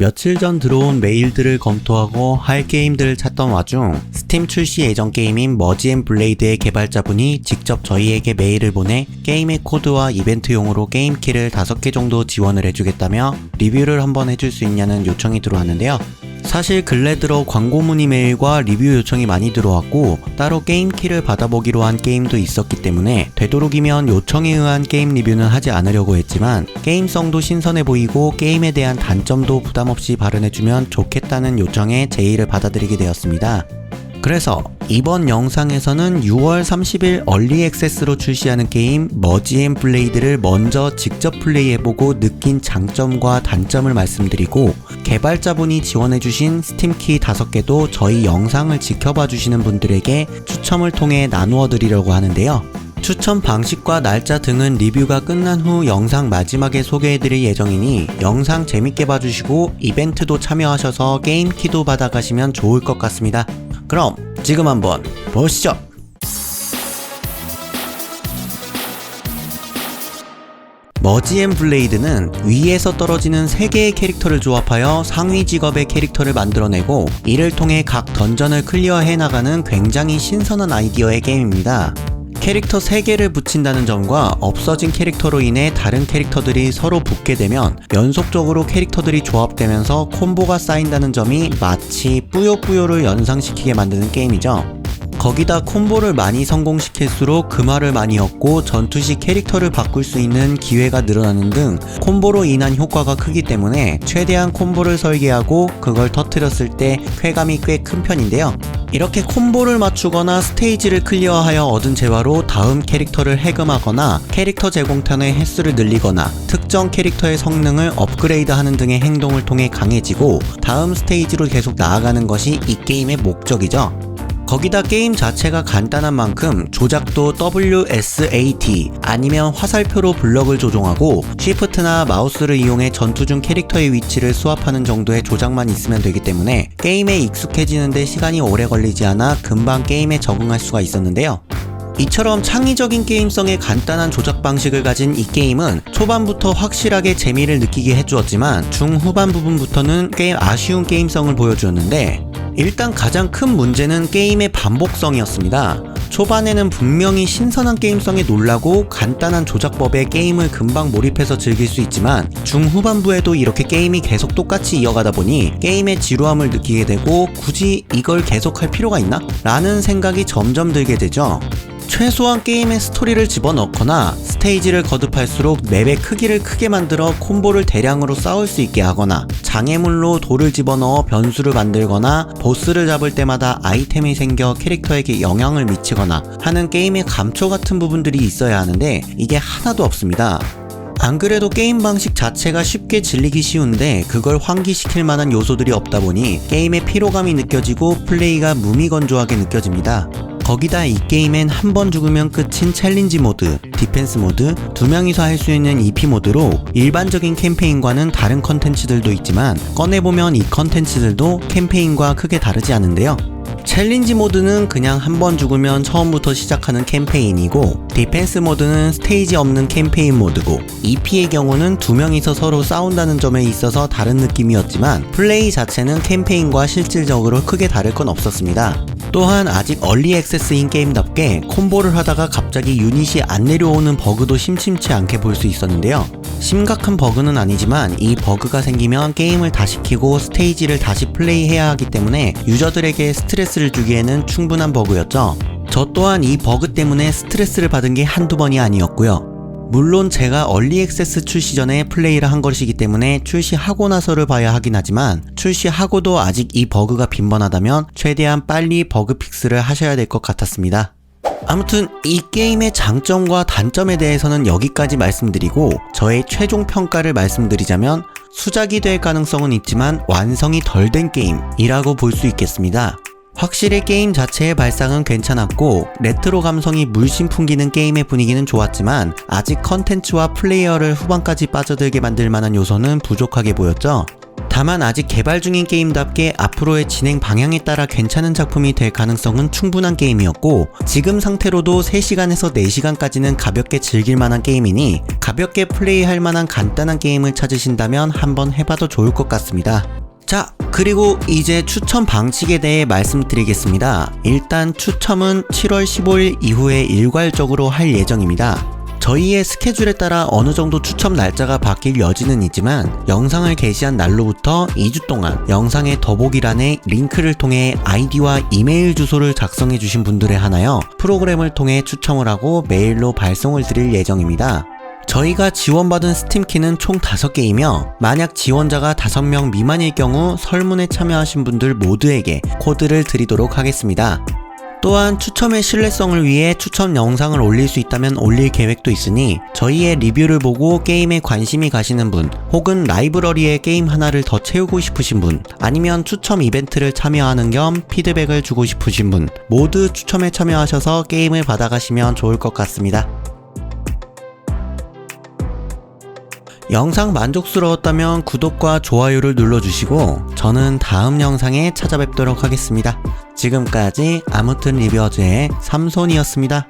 며칠 전 들어온 메일들을 검토하고 할 게임들을 찾던 와중 스팀 출시 예정 게임인 머지 앤 블레이드의 개발자분이 직접 저희에게 메일을 보내 게임의 코드와 이벤트용으로 게임키를 5개 정도 지원을 해주겠다며 리뷰를 한번 해줄 수 있냐는 요청이 들어왔는데요. 사실 근래 들어 광고 문의 메일과 리뷰 요청이 많이 들어왔고 따로 게임 키를 받아보기로 한 게임도 있었기 때문에 되도록이면 요청에 의한 게임 리뷰는 하지 않으려고 했지만 게임성도 신선해 보이고 게임에 대한 단점도 부담 없이 발언해주면 좋겠다는 요청에 제의를 받아들이게 되었습니다. 그래서 이번 영상에서는 6월 30일 얼리 액세스로 출시하는 게임 머지 앤 블레이드를 먼저 직접 플레이해보고 느낀 장점과 단점을 말씀드리고 개발자분이 지원해주신 스팀키 5개도 저희 영상을 지켜봐주시는 분들에게 추첨을 통해 나누어 드리려고 하는데요. 추천 방식과 날짜 등은 리뷰가 끝난 후 영상 마지막에 소개해드릴 예정이니 영상 재밌게 봐주시고 이벤트도 참여하셔서 게임 키도 받아가시면 좋을 것 같습니다. 그럼 지금 한번 보시죠. 머지 앤 블레이드는 위에서 떨어지는 3개의 캐릭터를 조합하여 상위 직업의 캐릭터를 만들어내고 이를 통해 각 던전을 클리어해 나가는 굉장히 신선한 아이디어의 게임입니다. 캐릭터 3개를 붙인다는 점과 없어진 캐릭터로 인해 다른 캐릭터들이 서로 붙게 되면 연속적으로 캐릭터들이 조합되면서 콤보가 쌓인다는 점이 마치 뿌요뿌요를 연상시키게 만드는 게임이죠. 거기다 콤보를 많이 성공시킬수록 금화를 많이 얻고 전투 시 캐릭터를 바꿀 수 있는 기회가 늘어나는 등 콤보로 인한 효과가 크기 때문에 최대한 콤보를 설계하고 그걸 터트렸을 때 쾌감이 꽤 큰 편인데요. 이렇게 콤보를 맞추거나 스테이지를 클리어하여 얻은 재화로 다음 캐릭터를 해금하거나 캐릭터 제공탄의 횟수를 늘리거나 특정 캐릭터의 성능을 업그레이드하는 등의 행동을 통해 강해지고 다음 스테이지로 계속 나아가는 것이 이 게임의 목적이죠. 거기다 게임 자체가 간단한 만큼 조작도 WSAT 아니면 화살표로 블럭을 조종하고 쉬프트나 마우스를 이용해 전투 중 캐릭터의 위치를 수합하는 정도의 조작만 있으면 되기 때문에 게임에 익숙해지는데 시간이 오래 걸리지 않아 금방 게임에 적응할 수가 있었는데요. 이처럼 창의적인 게임성의 간단한 조작 방식을 가진 이 게임은 초반부터 확실하게 재미를 느끼게 해주었지만 중후반 부분부터는 꽤 아쉬운 게임성을 보여주었는데 일단 가장 큰 문제는 게임의 반복성이었습니다. 초반에는 분명히 신선한 게임성에 놀라고 간단한 조작법에 게임을 금방 몰입해서 즐길 수 있지만 중후반부에도 이렇게 게임이 계속 똑같이 이어가다 보니 게임의 지루함을 느끼게 되고 굳이 이걸 계속할 필요가 있나? 라는 생각이 점점 들게 되죠. 최소한 게임의 스토리를 집어넣거나 스테이지를 거듭할수록 맵의 크기를 크게 만들어 콤보를 대량으로 싸울 수 있게 하거나 장애물로 돌을 집어넣어 변수를 만들거나 보스를 잡을 때마다 아이템이 생겨 캐릭터에게 영향을 미치거나 하는 게임의 감초 같은 부분들이 있어야 하는데 이게 하나도 없습니다. 안 그래도 게임 방식 자체가 쉽게 질리기 쉬운데 그걸 환기시킬 만한 요소들이 없다 보니 게임의 피로감이 느껴지고 플레이가 무미건조하게 느껴집니다. 거기다 이 게임엔 한 번 죽으면 끝인 챌린지 모드, 디펜스 모드, 두 명이서 할 수 있는 EP 모드로 일반적인 캠페인과는 다른 컨텐츠들도 있지만 꺼내보면 이 컨텐츠들도 캠페인과 크게 다르지 않은데요. 챌린지 모드는 그냥 한 번 죽으면 처음부터 시작하는 캠페인이고 디펜스 모드는 스테이지 없는 캠페인 모드고 EP의 경우는 두 명이서 서로 싸운다는 점에 있어서 다른 느낌이었지만 플레이 자체는 캠페인과 실질적으로 크게 다를 건 없었습니다. 또한 아직 얼리 액세스인 게임답게 콤보를 하다가 갑자기 유닛이 안 내려오는 버그도 심심치 않게 볼 수 있었는데요. 심각한 버그는 아니지만 이 버그가 생기면 게임을 다시 키고 스테이지를 다시 플레이해야 하기 때문에 유저들에게 스트레스를 주기에는 충분한 버그였죠. 저 또한 이 버그 때문에 스트레스를 받은 게 한두 번이 아니었고요. 물론 제가 얼리 액세스 출시 전에 플레이를 한 것이기 때문에 출시하고 나서를 봐야 하긴 하지만 출시하고도 아직 이 버그가 빈번하다면 최대한 빨리 버그 픽스를 하셔야 될 것 같았습니다. 아무튼 이 게임의 장점과 단점에 대해서는 여기까지 말씀드리고 저의 최종 평가를 말씀드리자면 수작이 될 가능성은 있지만 완성이 덜 된 게임이라고 볼 수 있겠습니다. 확실히 게임 자체의 발상은 괜찮았고 레트로 감성이 물씬 풍기는 게임의 분위기는 좋았지만 아직 컨텐츠와 플레이어를 후반까지 빠져들게 만들 만한 요소는 부족하게 보였죠. 다만 아직 개발 중인 게임답게 앞으로의 진행 방향에 따라 괜찮은 작품이 될 가능성은 충분한 게임이었고 지금 상태로도 3시간에서 4시간까지는 가볍게 즐길 만한 게임이니 가볍게 플레이할 만한 간단한 게임을 찾으신다면 한번 해봐도 좋을 것 같습니다. 자, 그리고 이제 추첨 방식에 대해 말씀드리겠습니다. 일단 추첨은 7월 15일 이후에 일괄적으로 할 예정입니다. 저희의 스케줄에 따라 어느 정도 추첨 날짜가 바뀔 여지는 있지만 영상을 게시한 날로부터 2주 동안 영상의 더보기란에 링크를 통해 아이디와 이메일 주소를 작성해 주신 분들에 한하여 프로그램을 통해 추첨을 하고 메일로 발송을 드릴 예정입니다. 저희가 지원받은 스팀키는 총 5개이며 만약 지원자가 5명 미만일 경우 설문에 참여하신 분들 모두에게 코드를 드리도록 하겠습니다. 또한 추첨의 신뢰성을 위해 추첨 영상을 올릴 수 있다면 올릴 계획도 있으니 저희의 리뷰를 보고 게임에 관심이 가시는 분 혹은 라이브러리에 게임 하나를 더 채우고 싶으신 분 아니면 추첨 이벤트를 참여하는 겸 피드백을 주고 싶으신 분 모두 추첨에 참여하셔서 게임을 받아가시면 좋을 것 같습니다. 영상 만족스러웠다면 구독과 좋아요를 눌러주시고 저는 다음 영상에 찾아뵙도록 하겠습니다. 지금까지 아무튼 리뷰어즈의 삼손이었습니다.